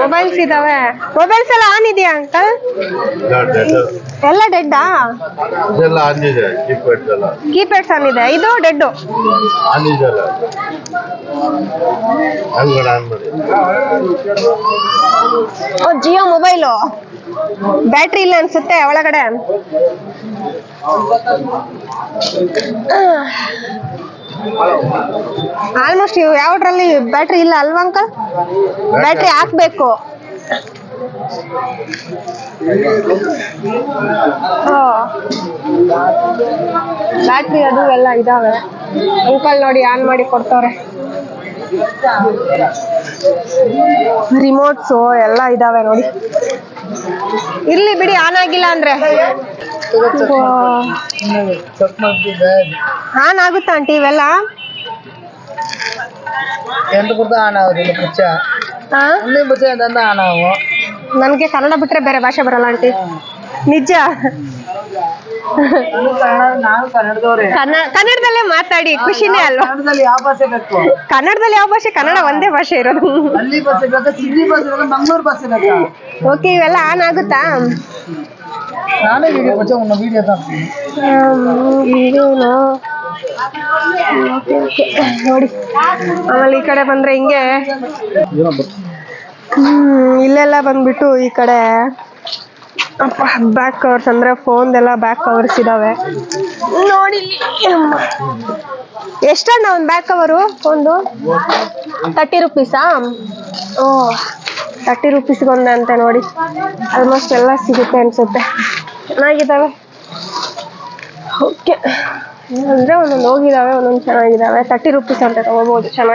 Mobiles ಇದಾವೆ. Mobiles ಎಲ್ಲ on ಇದೆಯಾ ಅಂಕಲ್ ಎಲ್ಲ ಡೆಡ್ಡಾ ಇದೆಲ್ಲ ಕೀಪ್ಯಾಡ್ಸ್ ಎಲ್ಲ. ಕೀಪ್ಯಾಡ್ಸ್ ಆನ್ ಇದೆ. ಇದು ಡೆಡ್ ಆಂದಿದೆಲ್ಲ ಹಂಗಡ ಆನ್ ಮಾಡಿ. ಓ ಜಿಯೋ ಮೊಬೈಲು ಬ್ಯಾಟ್ರಿ ಇಲ್ಲ ಅನ್ಸುತ್ತೆ ಒಳಗಡೆ. ಆಲ್ಮೋಸ್ಟ್ ಇವು ಯಾವ್ದ್ರಲ್ಲಿ ಬ್ಯಾಟ್ರಿ ಇಲ್ಲ ಅಲ್ವಾ ಅಂಕಲ್ ಬ್ಯಾಟ್ರಿ ಹಾಕ್ಬೇಕು. ಬ್ಯಾಟ್ರಿ ಅದು ಎಲ್ಲ ಇದಾವೆ. ಅಂಕಲ್ ನೋಡಿ ಆನ್ ಮಾಡಿ ಕೊಡ್ತಾರೆ. ರಿಮೋಟ್ಸು ಎಲ್ಲ ಇದಾವೆ ನೋಡಿ. ಇರ್ಲಿ ಬಿಡಿ ಆನ್ ಆಗಿಲ್ಲ ಅಂದ್ರೆ. ಆನ್ ಆಗುತ್ತಾ ಆಂಟಿ ಇವೆಲ್ಲ? ಎಂತ ಆನ್ ಆಗುದಿಲ್ಲ ಬುಚ್ಚ ಅಲ್ಲಿ ಆನ್ ಕನ್ನಡ ಬಿಟ್ರೆ ಬೇರೆ ಭಾಷೆ ಬರಲ್ಲ ಆಂಟಿ. ನಿಜ? ಕನ್ನಡದಲ್ಲೇ ಮಾತಾಡಿ ಖುಷಿನೇ ಅಲ್ವಾ? ಕನ್ನಡದಲ್ಲಿ ಯಾವ ಭಾಷೆ ಕನ್ನಡ ಒಂದೇ ಭಾಷೆ ಇರೋದು. ಓಕೆ ಇವೆಲ್ಲ ಆನ್ ಆಗುತ್ತಾ? ನಾನೇ ವಿಡಿಯೋ ಬಚ್ಚ ಉನ್ನ ವಿಡಿಯೋ ಇದೇನು ನೋಡಿ, ಆಮೇಲೆ ಈ ಕಡೆ ಬಂದ್ರೆ ಹಿಂಗೆ. ಇಲ್ಲೆಲ್ಲ ಬಂದ್ಬಿಟ್ಟು ಈ ಕಡೆ ಅಪ್ಪ ಬ್ಯಾಕ್ ಕವರ್ಸ್ ಅಂದ್ರೆ ಫೋನ್ದೆಲ್ಲ ಬ್ಯಾಕ್ ಕವರ್ಸ್ ಇದಾವೆ. ನೋಡಿ ಎಷ್ಟಣ್ಣ ಒಂದು ಬ್ಯಾಕ್ ಕವರು ಒಂದು ತರ್ಟಿ ರುಪೀಸಾ ಓ ತರ್ಟಿ ರುಪೀಸ್ಗೆ ಒಂದಂತೆ ನೋಡಿ. ಆಲ್ಮೋಸ್ಟ್ ಎಲ್ಲ ಸಿಗುತ್ತೆ ಅನ್ಸುತ್ತೆ. ಚೆನ್ನಾಗಿದ್ದಾವೆ. ಓಕೆ. ಅಂದರೆ ಒಂದೊಂದು ಹೋಗಿದ್ದಾವೆ ಒಂದೊಂದು ಚೆನ್ನಾಗಿದ್ದಾವೆ. ತರ್ಟಿ ರುಪೀಸ್ ಅಂತ ತಗೋಬೋದು ಚೆನ್ನಾಗಿ.